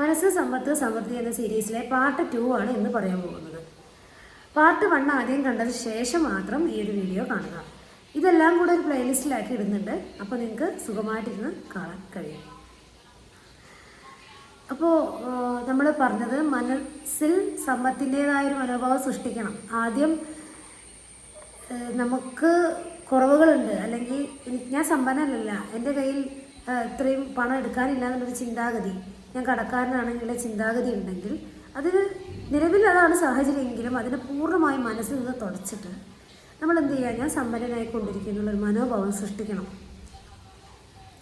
മനസ്സ് സമ്പത്ത് സമൃദ്ധി എന്ന സീരീസിലെ പാർട്ട് ടു ആണ് ഇന്ന് പറയാൻ പോകുന്നത്. പാർട്ട് വൺ ആദ്യം കണ്ടതിന് ശേഷം മാത്രം ഈ ഒരു വീഡിയോ കാണുക. ഇതെല്ലാം കൂടെ ഒരു പ്ലേലിസ്റ്റിലാക്കി ഇടുന്നുണ്ട്. അപ്പോൾ നിങ്ങൾക്ക് സുഖമായിട്ടിരുന്ന് കാണാൻ കഴിയും. അപ്പോൾ നമ്മൾ പറഞ്ഞത് മനസ്സിൽ സമ്പത്തിന്റെതായ ഒരു മനോഭാവം സൃഷ്ടിക്കണം. ആദ്യം നമുക്ക് കുറവുകളുണ്ട്. അല്ലെങ്കിൽ ഞാൻ സമ്പന്നനല്ല. എന്റെ കയ്യിൽ ഇത്രയും പണം എടുക്കാനില്ല എന്നുള്ളൊരു ചിന്താഗതി. ഞാൻ കടക്കാരനാണെങ്കിൽ ചിന്താഗതി ഉണ്ടെങ്കിൽ അതിന് നിലവിൽ അതാണ് സാഹചര്യമെങ്കിലും അതിനെ പൂർണമായും മനസ്സിൽ നിന്ന് തുടച്ചിട്ട് നമ്മൾ എന്ത് ചെയ്യുക ഞാൻ സമ്പന്നനായി കൊണ്ടിരിക്കുന്നുള്ളൊരു മനോഭാവം സൃഷ്ടിക്കണം.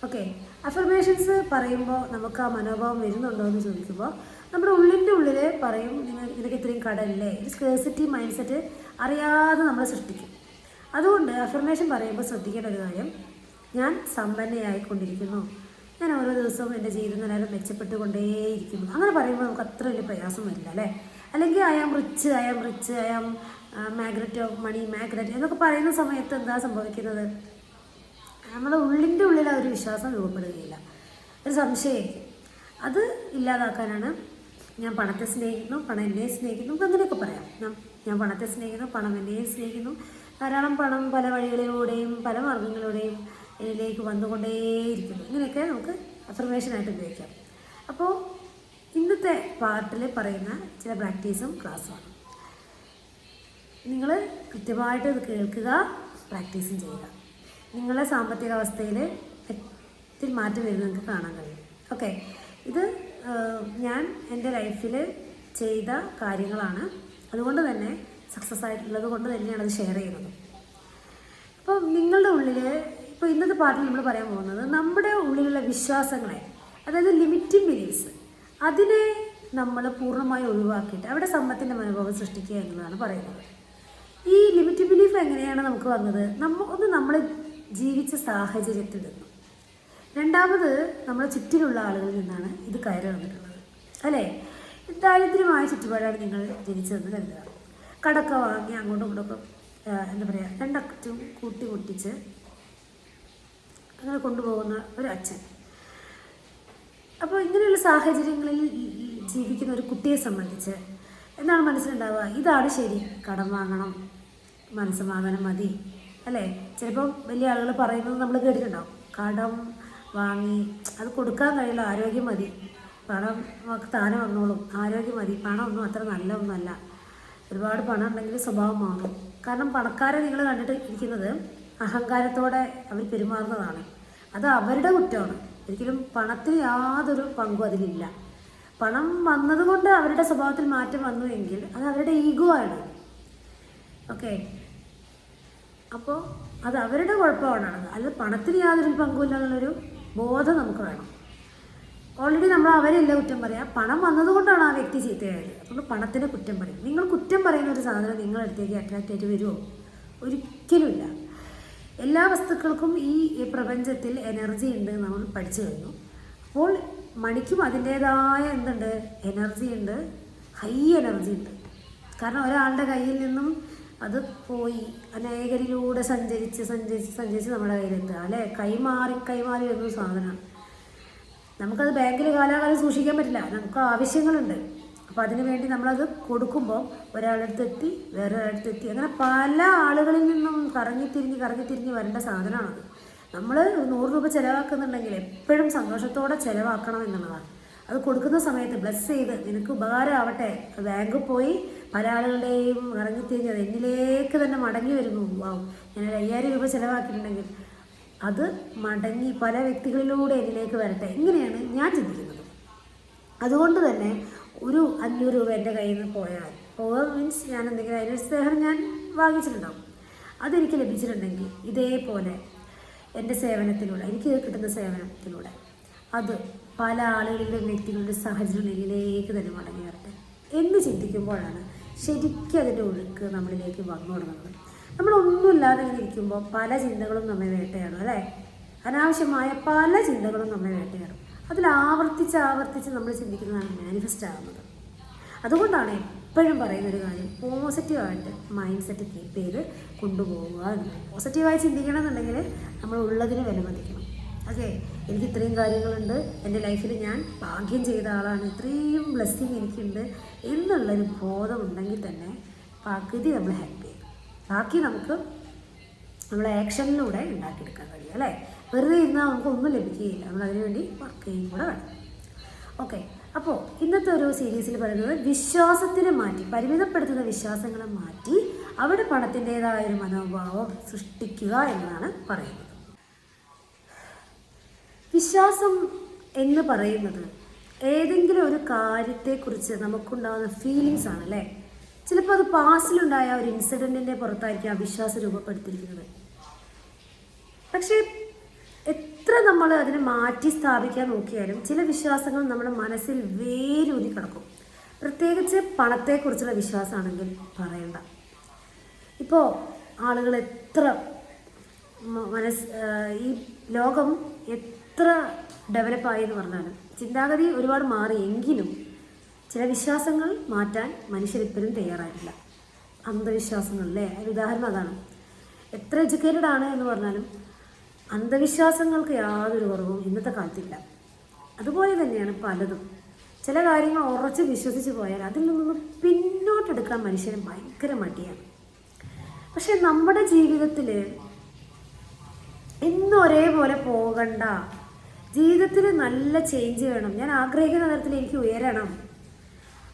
ഓക്കെ അഫർമേഷൻസ് പറയുമ്പോൾ നമുക്ക് ആ മനോഭാവം വരുന്നുണ്ടോ എന്ന് ചോദിക്കുമ്പോൾ നമ്മുടെ ഉള്ളിന്റെ ഉള്ളിൽ പറയും നിങ്ങൾ നിനക്ക് ഇത്രയും കടല്ലേ ഒരു സ്കേഴ്സിറ്റി മൈൻഡ് സെറ്റ് അറിയാതെ നമ്മൾ സൃഷ്ടിക്കും. അതുകൊണ്ട് അഫർമേഷൻ പറയുമ്പോൾ ശ്രദ്ധിക്കേണ്ട ഒരു കാര്യം ഞാൻ സമ്പന്നയായിക്കൊണ്ടിരിക്കുന്നു. ഞാൻ ഓരോ ദിവസവും എന്റെ ജീവിതം നിലവാരം മെച്ചപ്പെട്ടുകൊണ്ടേയിരിക്കുന്നു. അങ്ങനെ പറയുമ്പോൾ നമുക്ക് അത്ര വലിയ പ്രയാസം വരില്ല അല്ലേ? അല്ലെങ്കിൽ I am rich I am rich I am magnate of money magnate എന്നൊക്കെ പറയുന്ന സമയത്ത് എന്താ സംഭവിക്കുന്നത്? നമ്മുടെ ഉള്ളിന്റെ ഉള്ളിൽ ആ ഒരു വിശ്വാസം രൂപപ്പെടുകയില്ല. ഒരു സംശയമായിരിക്കും അത് ഇല്ലാതാക്കാനാണ് ഞാൻ പണത്തെ സ്നേഹിക്കുന്നു പണം എന്നെ സ്നേഹിക്കുന്നു അങ്ങനെയൊക്കെ പറയാം. ഞാൻ ഞാൻ പണത്തെ സ്നേഹിക്കുന്നു പണം എന്നെയും സ്നേഹിക്കുന്നു. ധാരാളം പണം പല വഴികളിലൂടെയും പല മാർഗങ്ങളിലൂടെയും എന്നിലേക്ക് വന്നുകൊണ്ടേയിരിക്കുന്നു. ഇങ്ങനെയൊക്കെ നമുക്ക് അഫർമേഷനായിട്ട് ഉപയോഗിക്കാം. അപ്പോൾ ഇന്നത്തെ പാർട്ടിൽ പറയുന്ന ചില പ്രാക്ടീസും ക്ലാസ്സുമാണ് നിങ്ങൾ കൃത്യമായിട്ട് ഇത് കേൾക്കുക പ്രാക്ടീസും ചെയ്യുക. നിങ്ങളുടെ സാമ്പത്തിക അവസ്ഥയിൽ ഒത്തിരി മാറ്റം വരുന്നത് നിങ്ങൾക്ക് കാണാൻ കഴിയും. ഓക്കെ ഇത് ഞാൻ എന്റെ ലൈഫിൽ ചെയ്ത കാര്യങ്ങളാണ്. അതുകൊണ്ട് തന്നെ സക്സസ് ആയിട്ടുള്ളത് കൊണ്ട് തന്നെയാണ് അത് ഷെയർ ചെയ്യുന്നത്. അപ്പോൾ നിങ്ങളുടെ ഉള്ളിൽ ഇപ്പോൾ ഇന്നത്തെ പാട്ടിൽ നമ്മൾ പറയാൻ പോകുന്നത് നമ്മുടെ ഉള്ളിലുള്ള വിശ്വാസങ്ങളെ അതായത് ലിമിറ്റിംഗ് ബിലീഫ്സ് അതിനെ നമ്മൾ പൂർണമായി ഒഴിവാക്കിയിട്ട് അവിടെ സമ്പത്തിന്റെ മനോഭാവം സൃഷ്ടിക്കുക എന്നതാണ് പറയുന്നത്. ഈ ലിമിറ്റ് ബിലീഫ് എങ്ങനെയാണ് നമുക്ക് വന്നത്? നമ്മ ഒന്ന് നമ്മൾ ജീവിച്ച സാഹചര്യത്തിൽ നിന്നും. രണ്ടാമത് നമ്മളെ ചുറ്റിലുള്ള ആളുകളിൽ നിന്നാണ് ഇത് കയറി വന്നിട്ടുള്ളത്. അല്ലേ? ദാരിദ്ര്യമായ ചുറ്റുപാടാണ് നിങ്ങൾ ജനിച്ചതെന്ന് കരുതുക. കടക്ക വാങ്ങി അങ്ങോട്ടും ഇങ്ങോട്ടൊക്കെ എന്താ പറയുക രണ്ടറ്റും കൂട്ടി മുട്ടിച്ച് അങ്ങനെ കൊണ്ടുപോകുന്ന ഒരു അച്ഛൻ അപ്പോൾ ഇങ്ങനെയുള്ള സാഹചര്യങ്ങളിൽ ജീവിക്കുന്ന ഒരു കുട്ടിയെ സംബന്ധിച്ച് എന്താണ് മനസ്സിലുണ്ടാവുക? ഇതാണ് ശരി കടം വാങ്ങണം മനസ്സമാധാനം മതി അല്ലേ? ചിലപ്പം വലിയ ആളുകൾ പറയുന്നത് നമ്മൾ കേട്ടിട്ടുണ്ടാവും. കടം വാങ്ങി അത് കൊടുക്കാൻ കഴിയുള്ള ആരോഗ്യം മതി. പണം താനെ വന്നോളും ആരോഗ്യം മതി. പണമൊന്നും അത്ര നല്ല ഒന്നുമല്ല ഒരുപാട് പണം ഉണ്ടെങ്കിൽ സ്വഭാവം മാറും. കാരണം പണക്കാരെ നിങ്ങൾ കണ്ടിട്ട് ഇരിക്കുന്നത് അഹങ്കാരത്തോടെ അവർ പെരുമാറുന്നതാണ്. അത് അവരുടെ കുറ്റമാണ്. ഒരിക്കലും പണത്തിന് യാതൊരു പങ്കും അതിലില്ല. പണം വന്നതുകൊണ്ട് അവരുടെ സ്വഭാവത്തിൽ മാറ്റം വന്നു എങ്കിൽ അത് അവരുടെ ഈഗോ ആണ്. ഓക്കെ. അപ്പോൾ അത് അവരുടെ കുഴപ്പമാണ് അല്ല പണത്തിന് യാതൊരു പങ്കുമില്ല എന്നുള്ളൊരു ബോധം നമുക്ക് വേണം. ഓൾറെഡി നമ്മൾ അവരെയല്ല കുറ്റം പറയാം? പണം വന്നതുകൊണ്ടാണ് ആ വ്യക്തി ചീത്തയായത്. അതുകൊണ്ട് പണത്തിന് കുറ്റം പറയും. നിങ്ങൾ കുറ്റം പറയുന്ന ഒരു സാധനം നിങ്ങളെടുത്തേക്ക് അട്രാക്റ്റ് ആയിട്ട് വരുമോ ഒരിക്കലുമില്ല എല്ലാ വസ്തുക്കൾക്കും ഈ പ്രപഞ്ചത്തിൽ എനർജി ഉണ്ട് നമ്മൾ പഠിച്ചു കഴിഞ്ഞു. അപ്പോൾ മണിക്കും അതിന്റേതായ എന്തുണ്ട്? എനർജി ഉണ്ട്. ഹൈ എനർജി ഉണ്ട്. കാരണം ഒരാളുടെ കയ്യിൽ നിന്നും അത് പോയി അനേകരിലൂടെ സഞ്ചരിച്ച് സഞ്ചരിച്ച് സഞ്ചരിച്ച് നമ്മുടെ കയ്യിലെത്തുക. അല്ലേ? കൈമാറി കൈമാറി വരുന്ന സാധനമാണ്. നമുക്കത് ബാങ്കിൽ കാലാകാലം സൂക്ഷിക്കാൻ പറ്റില്ല. നമുക്ക് ആവശ്യങ്ങളുണ്ട്. അപ്പോൾ അതിന് വേണ്ടി നമ്മളത് കൊടുക്കുമ്പോൾ ഒരാളടുത്ത് എത്തി വേറെ ഒരാളടുത്ത് എത്തി അങ്ങനെ പല ആളുകളിൽ നിന്നും കറങ്ങിത്തിരിഞ്ഞ് കറങ്ങിത്തിരിഞ്ഞ് വരേണ്ട സാധനമാണ് നമ്മൾ നൂറ് രൂപ ചിലവാക്കുന്നുണ്ടെങ്കിൽ എപ്പോഴും സന്തോഷത്തോടെ ചിലവാക്കണം എന്നുള്ളതാണ്. അത് കൊടുക്കുന്ന സമയത്ത് ബ്ലസ് ചെയ്ത് നിനക്ക് ഉപകാരമാവട്ടെ. ബാങ്കിൽ പോയി പല ആളുകളുടെയും ഇറങ്ങിത്തിരിഞ്ഞ് അത് എന്നിലേക്ക് തന്നെ മടങ്ങി വരുന്നു. വാവും ഞാൻ അയ്യായിരം രൂപ ചിലവാക്കിയിട്ടുണ്ടെങ്കിൽ അത് മടങ്ങി പല വ്യക്തികളിലൂടെ എന്നിലേക്ക് വരട്ടെ. ഇങ്ങനെയാണ് ഞാൻ ചിന്തിക്കുന്നത്. അതുകൊണ്ട് തന്നെ ഒരു അഞ്ഞൂറ് രൂപ എന്റെ കയ്യിൽ നിന്ന് പോയാൽ. പോവുക മീൻസ് ഞാൻ എന്തെങ്കിലും അതിനൊരു സ്നേഹം ഞാൻ വാങ്ങിച്ചിട്ടുണ്ടാവും. അതെനിക്ക് ലഭിച്ചിട്ടുണ്ടെങ്കിൽ ഇതേപോലെ എന്റെ സേവനത്തിലൂടെ എനിക്ക് കിട്ടുന്ന സേവനത്തിലൂടെ അത് പല ആളുകളുടെ വ്യക്തികളുടെ സാഹചര്യങ്ങളിലേക്ക് തന്നെ മടങ്ങി വരട്ടെ. എന്ന് ചിന്തിക്കുമ്പോഴാണ് ശരിക്കും അതിന്റെ ഒഴുക്ക് നമ്മളിലേക്ക് വന്നു തുടങ്ങുന്നത്. നമ്മളൊന്നുമില്ലാതെ ഇങ്ങനെ ഇരിക്കുമ്പോൾ പല ചിന്തകളും നമ്മെ വേട്ടയാടും അല്ലേ? അനാവശ്യമായ പല ചിന്തകളും നമ്മെ വേട്ടയാടും. അതിൽ ആവർത്തിച്ച് ആവർത്തിച്ച് നമ്മൾ ചിന്തിക്കുന്നതാണ് മാനിഫെസ്റ്റ് ആകുന്നത് അതുകൊണ്ടാണ് എപ്പോഴും പറയുന്ന ഒരു കാര്യം പോസിറ്റീവായിട്ട് മൈൻഡ് സെറ്റ് കീപ്പ് ചെയ്ത് എന്നുള്ളത്. പോസിറ്റീവായി ചിന്തിക്കണം എന്നുണ്ടെങ്കിൽ നമ്മൾ ഉള്ളതിന് വില മതിക്കണം ഓക്കെ എനിക്ക് ഇത്രയും കാര്യങ്ങളുണ്ട്. എന്റെ ലൈഫിൽ ഞാൻ ഭാഗ്യം ചെയ്ത ആളാണ്. ഇത്രയും ബ്ലെസ്സിങ് എനിക്കുണ്ട് എന്നുള്ളൊരു ബോധമുണ്ടെങ്കിൽ തന്നെ പകുതി നമ്മൾ ചെയ്യും ബാക്കി നമുക്ക് നമ്മളെ ആക്ഷനിലൂടെ ഉണ്ടാക്കിയെടുക്കാൻ കഴിയും അല്ലേ? വെറുതെ ഇരുന്നാൽ നമുക്ക് ഒന്നും ലഭിക്കുകയില്ല. നമ്മൾ അതിനുവേണ്ടി വർക്ക് ചെയ്യും കൂടെ വേണം. ഓക്കെ അപ്പോൾ ഇന്നത്തെ ഒരു സീരീസിൽ പറയുന്നത് വിശ്വാസത്തിനെ മാറ്റി പരിമിതപ്പെടുത്തുന്ന വിശ്വാസങ്ങളെ മാറ്റി അവിടെ പണത്തിന്റെതായ ഒരു മനോഭാവം സൃഷ്ടിക്കുക എന്നാണ് പറയുന്നത്. വിശ്വാസം എന്ന് പറയുന്നത് ഏതെങ്കിലും ഒരു കാര്യത്തെക്കുറിച്ച് നമുക്കുണ്ടാകുന്ന ഫീലിങ്സ് ആണ് അല്ലേ? ചിലപ്പോൾ അത് പാസ്റ്റിലുണ്ടായ ഒരു ഇൻസിഡന്റിന്റെ പുറത്തായിരിക്കും ആ വിശ്വാസം രൂപപ്പെടുത്തിയിരിക്കുന്നത്. പക്ഷേ എത്ര നമ്മൾ അതിനെ മാറ്റി സ്ഥാപിക്കാൻ നോക്കിയാലും ചില വിശ്വാസങ്ങൾ നമ്മുടെ മനസ്സിൽ വേരൂതി കിടക്കും. പ്രത്യേകിച്ച് പണത്തെക്കുറിച്ചുള്ള വിശ്വാസമാണെങ്കിൽ പറയണ്ട. ഇപ്പോൾ ആളുകൾ എത്ര മനസ് ഈ ലോകം എത്ര ഡെവലപ്പായി എന്ന് പറഞ്ഞാലും ചിന്താഗതി ഒരുപാട് മാറി എങ്കിലും ചില വിശ്വാസങ്ങൾ മാറ്റാൻ മനുഷ്യരിപ്പോഴും തയ്യാറായിട്ടില്ല. അന്ധവിശ്വാസങ്ങൾ അല്ലേ ഒരു ഉദാഹരണം അതാണ്. എത്ര എഡ്യൂക്കേറ്റഡ് ആണ് എന്ന് പറഞ്ഞാലും അന്ധവിശ്വാസങ്ങൾക്ക് യാതൊരു കുറവും ഇന്നത്തെ കാലത്തില്ല. അതുപോലെ തന്നെയാണ് പലതും. ചില കാര്യങ്ങൾ ഉറച്ച് വിശ്വസിച്ച് പോയാൽ അതിൽ നിന്നൊന്ന് പിന്നോട്ടെടുക്കാൻ മനുഷ്യന് ഭയങ്കര മടിയാണ്. പക്ഷെ നമ്മുടെ ജീവിതത്തിൽ എന്നും ഒരേപോലെ പോകണ്ട ജീവിതത്തിൽ നല്ല ചേഞ്ച് വേണം ഞാൻ ആഗ്രഹിക്കുന്ന തരത്തിൽ എനിക്ക് ഉയരണം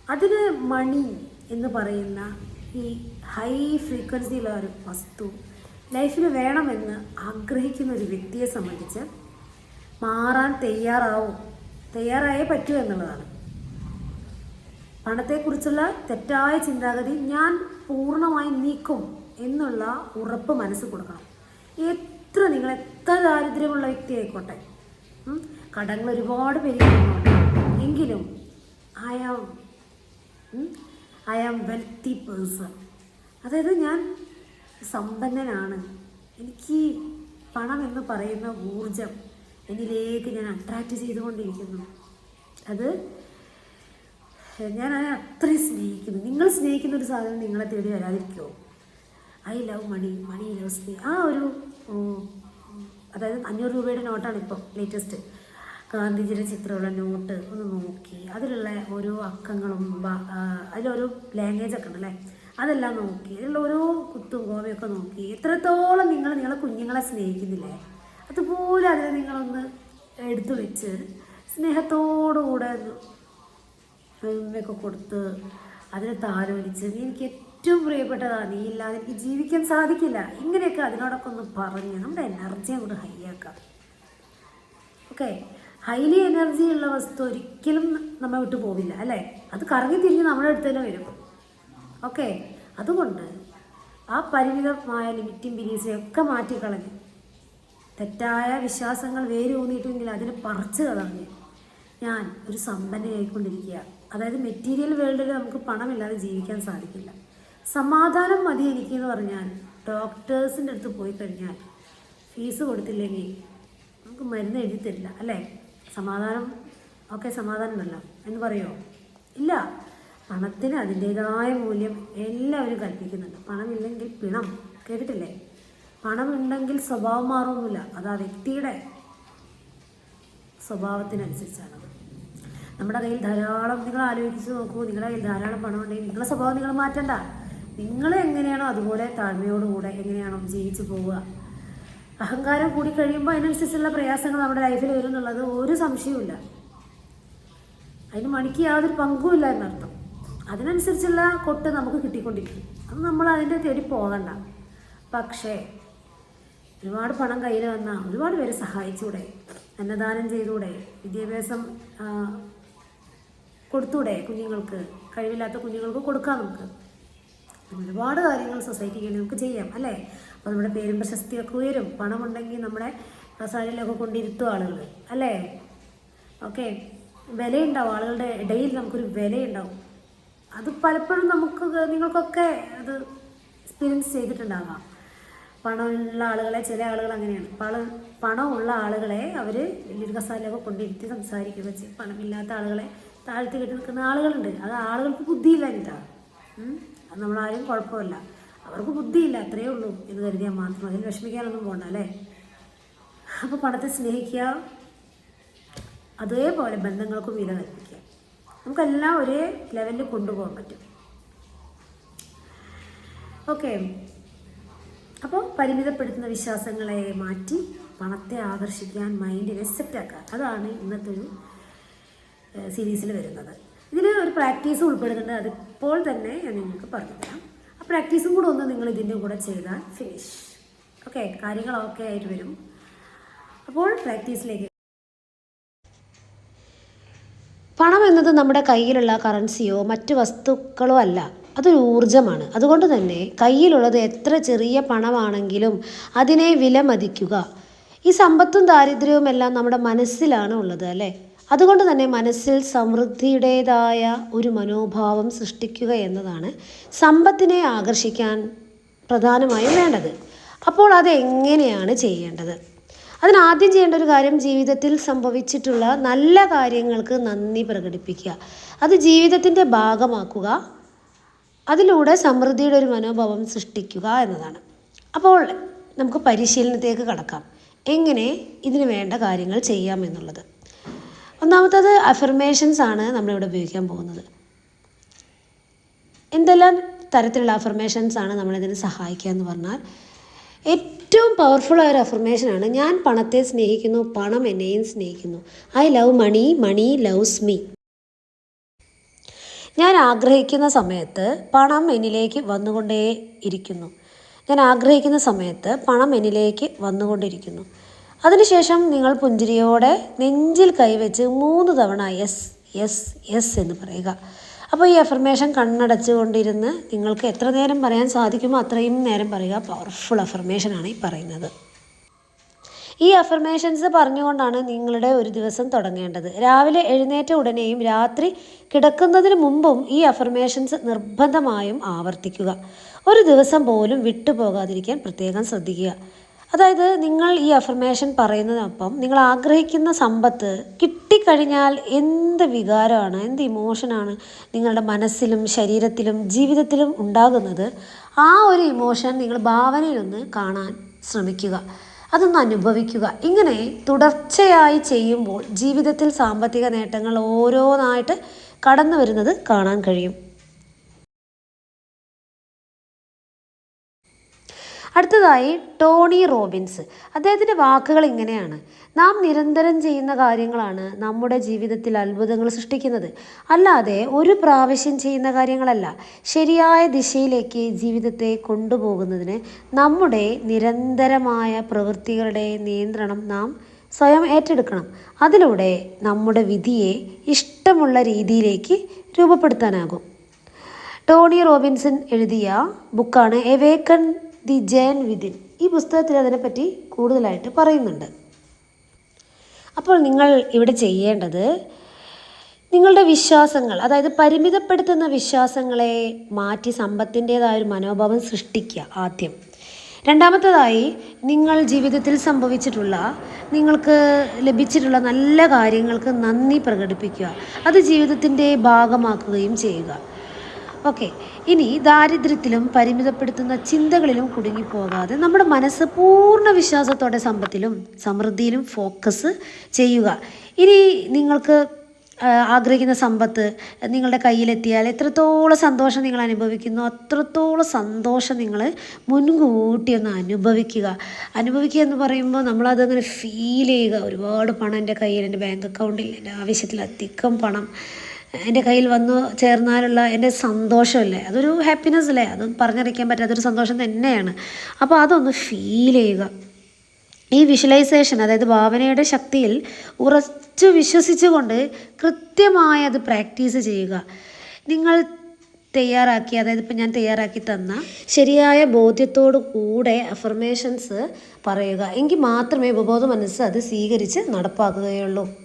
അതിന് മണി എന്ന് പറയുന്ന ഈ ഹൈ ഫ്രീക്വൻസിയുള്ള ഒരു വസ്തു ലൈഫിൽ വേണമെന്ന് ആഗ്രഹിക്കുന്ന ഒരു വ്യക്തിയെ സംബന്ധിച്ച് മാറാൻ തയ്യാറാവും തയ്യാറായേ പറ്റൂ എന്നുള്ളതാണ്. പണത്തെക്കുറിച്ചുള്ള തെറ്റായ ചിന്താഗതി ഞാൻ പൂർണമായി നീക്കും എന്നുള്ള ഉറപ്പ് മനസ്സ് കൊടുക്കണം. എത്ര നിങ്ങൾ എത്ര ദാരിദ്ര്യമുള്ള വ്യക്തി ആയിക്കോട്ടെ ഉം, കടങ്ങൾ ഒരുപാട് പെരുകുന്നുണ്ട് എങ്കിലും am I am wealthy person അതായത് ഞാൻ സമ്പന്നനാണ്. എനിക്ക് പണം എന്ന് പറയുന്ന ഊർജം എന്നിലേക്ക് ഞാൻ അട്രാക്റ്റ് ചെയ്തുകൊണ്ടിരിക്കുന്നു. അത് ഞാൻ അതിനെ അത്രയും സ്നേഹിക്കുന്നു. നിങ്ങൾ സ്നേഹിക്കുന്ന ഒരു സാധനം നിങ്ങളെ തേടി വരാതിരിക്കുമോ I love money money loves me ആ ഒരു അതായത് അഞ്ഞൂറ് രൂപയുടെ നോട്ടാണ് ഇപ്പം ലേറ്റസ്റ്റ് ഗാന്ധിജിയുടെ ചിത്രമുള്ള നോട്ട് ഒന്ന് നോക്കി. അതിലുള്ള ഓരോ അക്കങ്ങളും അതിലൊരു ലാംഗ്വേജ് ഒക്കെ ഉണ്ടല്ലേ? അതെല്ലാം നോക്കി. അതിലുള്ള ഓരോ കുത്തും കോവയൊക്കെ നോക്കി. എത്രത്തോളം നിങ്ങൾ നിങ്ങളെ കുഞ്ഞുങ്ങളെ സ്നേഹിക്കുന്നില്ലേ? അതുപോലെ അതിനെ നിങ്ങളൊന്ന് എടുത്തു വെച്ച് സ്നേഹത്തോടുകൂടെ ഒക്കെ കൊടുത്ത് അതിനെ താലോലിച്ച് നീ എനിക്ക് ഏറ്റവും പ്രിയപ്പെട്ടതാണ് നീ ഇല്ലാതെ എനിക്ക് ജീവിക്കാൻ സാധിക്കില്ല. ഇങ്ങനെയൊക്കെ അതിനോടൊക്കെ ഒന്ന് പറഞ്ഞ് നമ്മുടെ എനർജി അങ്ങോട്ട് ഹൈ ആക്കാം. ഓക്കെ ഹൈലി എനർജി ഉള്ള വസ്തു ഒരിക്കലും നമ്മെ വിട്ടു പോവില്ല അല്ലേ? അത് കറങ്ങി തിരിഞ്ഞ് നമ്മുടെ അടുത്ത് തന്നെ വരും. ഓക്കെ അതുകൊണ്ട് ആ പരിമിതമായ ലിമിറ്റും ബിലീസും ഒക്കെ മാറ്റിക്കളഞ്ഞ് തെറ്റായ വിശ്വാസങ്ങൾ വേരൂന്നിയിട്ടുണ്ടെങ്കിൽ അതിനെ പറിച്ചു കളഞ്ഞ് ഞാൻ ഒരു സമ്പന്നയായിക്കൊണ്ടിരിക്കുക അതായത് മെറ്റീരിയൽ വേൾഡിൽ നമുക്ക് പണമില്ലാതെ ജീവിക്കാൻ സാധിക്കില്ല. സമാധാനം മതി എനിക്ക് എന്ന് പറഞ്ഞാൽ ഡോക്ടേഴ്സിന്റെ അടുത്ത് പോയി കഴിഞ്ഞാൽ ഫീസ് കൊടുത്തില്ലെങ്കിൽ നമുക്ക് മരുന്ന് എഴുതി തരില്ല അല്ലേ? സമാധാനം ഓക്കെ സമാധാനം ഉണ്ടല്ലോ എന്ന് പറയുമോ ഇല്ല. പണത്തിന് അതിന്റെതായ മൂല്യം എല്ലാവരും കൽപ്പിക്കുന്നുണ്ട്. പണമില്ലെങ്കിൽ പിണം. കേട്ടിട്ടില്ലേ? പണമുണ്ടെങ്കിൽ സ്വഭാവം മാറൊന്നുമില്ല അത് ആ വ്യക്തിയുടെ സ്വഭാവത്തിനനുസരിച്ചാണ്. നമ്മുടെ കയ്യിൽ ധാരാളം നിങ്ങൾ ആലോചിച്ച് നോക്കൂ. നിങ്ങളുടെ കയ്യിൽ ധാരാളം പണം ഉണ്ടെങ്കിൽ നിങ്ങളുടെ സ്വഭാവം നിങ്ങൾ മാറ്റണ്ട. നിങ്ങൾ എങ്ങനെയാണോ അതുപോലെ താഴ്മയോടുകൂടെ എങ്ങനെയാണോ ജീവിച്ചു പോവുക. അഹങ്കാരം കൂടി കഴിയുമ്പോൾ അതിനനുസരിച്ചുള്ള പ്രയാസങ്ങൾ നമ്മുടെ ലൈഫിൽ വരും എന്നുള്ളത് ഒരു സംശയവുമില്ല. അതിന് മണിക്ക് യാതൊരു പങ്കുമില്ല എന്നർത്ഥം. അതിനനുസരിച്ചുള്ള കൊട്ട് നമുക്ക് കിട്ടിക്കൊണ്ടിരിക്കും. അത് നമ്മൾ അതിന്റെ തേടി പോകണ്ട. പക്ഷേ ഒരുപാട് പണം കയ്യിൽ വന്നാൽ ഒരുപാട് പേരെ സഹായിച്ചൂടെ? അന്നദാനം ചെയ്തൂടെ? വിദ്യാഭ്യാസം കൊടുത്തൂടെ കുഞ്ഞുങ്ങൾക്ക്? കഴിവില്ലാത്ത കുഞ്ഞുങ്ങൾക്ക് കൊടുക്കാം നമുക്ക്. ഒരുപാട് കാര്യങ്ങൾ സൊസൈറ്റിക്ക് വേണ്ടി നമുക്ക് ചെയ്യാം അല്ലേ? അപ്പോൾ നമ്മുടെ പേരും പ്രശസ്തിയൊക്കെ ഉയരും. പണമുണ്ടെങ്കിൽ നമ്മുടെ കസാരയിലൊക്കെ കൊണ്ടിരുത്തും ആളുകൾ അല്ലേ? ഓക്കെ. വിലയുണ്ടാവും. ആളുകളുടെ ഇടയിൽ നമുക്കൊരു വിലയുണ്ടാവും. അത് പലപ്പോഴും നമുക്ക് നിങ്ങൾക്കൊക്കെ അത് എക്സ്പീരിയൻസ് ചെയ്തിട്ടുണ്ടാകാം. പണമുള്ള ആളുകളെ ചില ആളുകൾ അങ്ങനെയാണ്. പണം പണമുള്ള ആളുകളെ അവർ വലിയൊരു കസാലയൊക്കെ കൊണ്ടിരുത്തി സംസാരിക്കുക വെച്ച് പണമില്ലാത്ത ആളുകളെ താഴ്ത്തി കെട്ടി നിൽക്കുന്ന ആളുകളുണ്ട്. അത് ആളുകൾക്ക് ബുദ്ധിയില്ല എന്നിട്ടാണ് നമ്മളാരും കുഴപ്പമില്ല. അവർക്ക് ബുദ്ധിയില്ല അത്രയേ ഉള്ളൂ എന്ന് കരുതിയാൽ മാത്രം. അതിൽ വിഷമിക്കാനൊന്നും പോകണ്ട അല്ലേ? അപ്പോൾ പണത്തെ സ്നേഹിക്കുക അതേപോലെ ബന്ധങ്ങൾക്കും വില കൽപ്പിക്കുക. നമുക്കെല്ലാം ഒരേ ലെവലിൽ കൊണ്ടുപോകാൻ പറ്റും. ഓക്കെ. അപ്പോൾ പരിമിതപ്പെടുത്തുന്ന വിശ്വാസങ്ങളെ മാറ്റി പണത്തെ ആകർഷിക്കാൻ മൈൻഡിനെ സെറ്റാക്കുക അതാണ് ഇന്നത്തെ ഒരു സീരീസിൽ വരുന്നത്. ഇതിൽ ഒരു പ്രാക്ടീസ് ഉൾപ്പെടുന്നുണ്ട്. അതിപ്പോൾ തന്നെ ഞാൻ നിങ്ങൾക്ക് പറഞ്ഞു തരാം പ്രാക്ടീസും കൂടെ ഒന്ന് നിങ്ങൾ ഇതിന്റെ കൂടെ ചെയ്താൽ ഫിനിഷ് ഓക്കെ കാര്യങ്ങളൊക്കെ ആയിട്ട് വരും. അപ്പോൾ പ്രാക്ടീസിലേക്ക്. പണം എന്നത് നമ്മുടെ കയ്യിലുള്ള കറൻസിയോ മറ്റ് വസ്തുക്കളോ അല്ല അതൊരു ഊർജമാണ് അതുകൊണ്ട് തന്നെ കയ്യിലുള്ളത് എത്ര ചെറിയ പണമാണെങ്കിലും അതിനെ വിലമതിക്കുക. ഈ സമ്പത്തും ദാരിദ്ര്യവും എല്ലാം നമ്മുടെ മനസ്സിലാണ് ഉള്ളത് അല്ലേ? അതുകൊണ്ട് തന്നെ മനസ്സിൽ സമൃദ്ധിയുടേതായ ഒരു മനോഭാവം സൃഷ്ടിക്കുക എന്നതാണ് സമ്പത്തിനെ ആകർഷിക്കാൻ പ്രധാനമായും വേണ്ടത്. അപ്പോൾ അതെങ്ങനെയാണ് ചെയ്യേണ്ടത്? അതിനാദ്യം ചെയ്യേണ്ട ഒരു കാര്യം ജീവിതത്തിൽ സംഭവിച്ചിട്ടുള്ള നല്ല കാര്യങ്ങൾക്ക് നന്ദി പ്രകടിപ്പിക്കുക. അത് ജീവിതത്തിന്റെ ഭാഗമാക്കുക. അതിലൂടെ സമൃദ്ധിയുടെ ഒരു മനോഭാവം സൃഷ്ടിക്കുക എന്നതാണ്. അപ്പോൾ നമുക്ക് പരിശീലനത്തേക്ക് കടക്കാം. എങ്ങനെ ഇതിന് വേണ്ട കാര്യങ്ങൾ ചെയ്യാം എന്നുള്ളത്. ഒന്നാമത്തത് അഫർമേഷൻസ് ആണ് നമ്മളിവിടെ ഉപയോഗിക്കാൻ പോകുന്നത്. എന്തെല്ലാം തരത്തിലുള്ള അഫർമേഷൻസ് ആണ് നമ്മളിതിന് സഹായിക്കുക എന്ന് പറഞ്ഞാൽ ഏറ്റവും പവർഫുൾ ആയ ഒരു അഫർമേഷനാണ് ഞാൻ പണത്തെ സ്നേഹിക്കുന്നു പണം എന്നെയും സ്നേഹിക്കുന്നു. I love money money loves me ഞാൻ ആഗ്രഹിക്കുന്ന സമയത്ത് പണം എന്നിലേക്ക് വന്നുകൊണ്ടേ ഇരിക്കുന്നു ഞാൻ ആഗ്രഹിക്കുന്ന സമയത്ത് പണം എന്നിലേക്ക് വന്നുകൊണ്ടിരിക്കുന്നു. അതിനുശേഷം നിങ്ങൾ പുഞ്ചിരിയോടെ നെഞ്ചിൽ കൈവച്ച് മൂന്ന് തവണ യെസ് യെസ് യെസ് എന്ന് പറയുക. അപ്പോൾ ഈ അഫർമേഷൻ കണ്ണടച്ചുകൊണ്ടിരുന്ന് നിങ്ങൾക്ക് എത്ര നേരം പറയാൻ സാധിക്കുമോ അത്രയും നേരം പറയുക. പവർഫുൾ അഫർമേഷനാണ് ഈ പറയുന്നത്. ഈ അഫർമേഷൻസ് പറഞ്ഞുകൊണ്ടാണ് നിങ്ങളുടെ ഒരു ദിവസം തുടങ്ങേണ്ടത്. രാവിലെ എഴുന്നേറ്റ ഉടനെയും രാത്രി കിടക്കുന്നതിന് മുമ്പും ഈ അഫർമേഷൻസ് നിർബന്ധമായും ആവർത്തിക്കുക. ഒരു ദിവസം പോലും വിട്ടുപോകാതിരിക്കാൻ പ്രത്യേകം ശ്രദ്ധിക്കുക. അതായത് നിങ്ങൾ ഈ അഫർമേഷൻ പറയുന്നതിനൊപ്പം നിങ്ങൾ ആഗ്രഹിക്കുന്ന സമ്പത്ത് കിട്ടിക്കഴിഞ്ഞാൽ എന്ത് വികാരമാണ് എന്ത് ഇമോഷനാണ് നിങ്ങളുടെ മനസ്സിലും ശരീരത്തിലും ജീവിതത്തിലും ഉണ്ടാകുന്നത്? ആ ഒരു ഇമോഷൻ നിങ്ങൾ ഭാവനയിലൊന്ന് കാണാൻ ശ്രമിക്കുക. അതൊന്ന് അനുഭവിക്കുക. ഇങ്ങനെ തുടർച്ചയായി ചെയ്യുമ്പോൾ ജീവിതത്തിൽ സാമ്പത്തിക നേട്ടങ്ങൾ ഓരോന്നായിട്ട് കടന്നു വരുന്നത് കാണാൻ കഴിയും. അടുത്തതായി ടോണി റോബിൻസ്. അദ്ദേഹത്തിന്റെ വാക്കുകൾ ഇങ്ങനെയാണ്. നാം നിരന്തരം ചെയ്യുന്ന കാര്യങ്ങളാണ് നമ്മുടെ ജീവിതത്തിൽ അത്ഭുതങ്ങൾ സൃഷ്ടിക്കുന്നത്. അല്ലാതെ ഒരു പ്രാവശ്യം ചെയ്യുന്ന കാര്യങ്ങളല്ല. ശരിയായ ദിശയിലേക്ക് ജീവിതത്തെ കൊണ്ടുപോകുന്നതിന് നമ്മുടെ നിരന്തരമായ പ്രവൃത്തികളുടെ നിയന്ത്രണം നാം സ്വയം ഏറ്റെടുക്കണം. അതിലൂടെ നമ്മുടെ വിധിയെ ഇഷ്ടമുള്ള രീതിയിലേക്ക് രൂപപ്പെടുത്താനാകും. ടോണി റോബിൻസൺ എഴുതിയ ബുക്കാണ് എവേക്കൺ ദി ജയൻ വിതിൻ. ഈ പുസ്തകത്തിൽ അതിനെപ്പറ്റി കൂടുതലായിട്ട് പറയുന്നുണ്ട്. അപ്പോൾ നിങ്ങൾ ഇവിടെ ചെയ്യേണ്ടത് നിങ്ങളുടെ വിശ്വാസങ്ങൾ അതായത് പരിമിതപ്പെടുത്തുന്ന വിശ്വാസങ്ങളെ മാറ്റി സമ്പത്തിന്റെതായ ഒരു മനോഭാവം സൃഷ്ടിക്കുക ആദ്യം. രണ്ടാമത്തേതായി നിങ്ങൾ ജീവിതത്തിൽ സംഭവിച്ചിട്ടുള്ള നിങ്ങൾക്ക് ലഭിച്ചിട്ടുള്ള നല്ല കാര്യങ്ങൾക്ക് നന്ദി പ്രകടിപ്പിക്കുക. അത് ജീവിതത്തിന്റെ ഭാഗമാക്കുകയും ചെയ്യുക. ഓക്കെ. ഇനി ദാരിദ്ര്യത്തിലും പരിമിതപ്പെടുത്തുന്ന ചിന്തകളിലും കുടുങ്ങിപ്പോകാതെ നമ്മുടെ മനസ്സ് പൂർണ വിശ്വാസത്തോടെ സമ്പത്തിലും സമൃദ്ധിയിലും ഫോക്കസ് ചെയ്യുക. ഇനി നിങ്ങൾക്ക് ആഗ്രഹിക്കുന്ന സമ്പത്ത് നിങ്ങളുടെ കയ്യിലെത്തിയാൽ എത്രത്തോളം സന്തോഷം നിങ്ങൾ അനുഭവിക്കുന്നു അത്രത്തോളം സന്തോഷം നിങ്ങൾ മുൻകൂട്ടി ഒന്ന് അനുഭവിക്കുക. അനുഭവിക്കുക എന്ന് പറയുമ്പോൾ നമ്മളതങ്ങനെ ഫീൽ ചെയ്യുക. ഒരുപാട് പണം എന്റെ കയ്യിൽ എന്റെ ബാങ്ക് അക്കൗണ്ടിൽ എന്റെ ആവശ്യത്തിലധികം പണം. എന്റെ കയ്യിൽ വന്നു ചേർന്നാലുള്ള എന്റെ സന്തോഷമല്ലേ? അതൊരു ഹാപ്പിനെസ് അല്ലേ? അതൊന്നും പറഞ്ഞറിയിക്കാൻ പറ്റാത്തൊരു സന്തോഷം തന്നെയാണ്. അപ്പോൾ അതൊന്ന് ഫീൽ ചെയ്യുക. ഈ വിഷ്വലൈസേഷൻ അതായത് ഭാവനയുടെ ശക്തിയിൽ ഉറച്ചു വിശ്വസിച്ചുകൊണ്ട് കൃത്യമായി അത് പ്രാക്ടീസ് ചെയ്യുക. നിങ്ങൾ തയ്യാറാക്കി അതായത് ഇപ്പം ഞാൻ തയ്യാറാക്കി തന്ന ശരിയായ ബോധ്യത്തോടു കൂടെ അഫർമേഷൻസ് പറയുക. എങ്കിൽ മാത്രമേ ഉപബോധ മനസ്സ് അത് സ്വീകരിച്ച് നടപ്പാക്കുകയുള്ളൂ.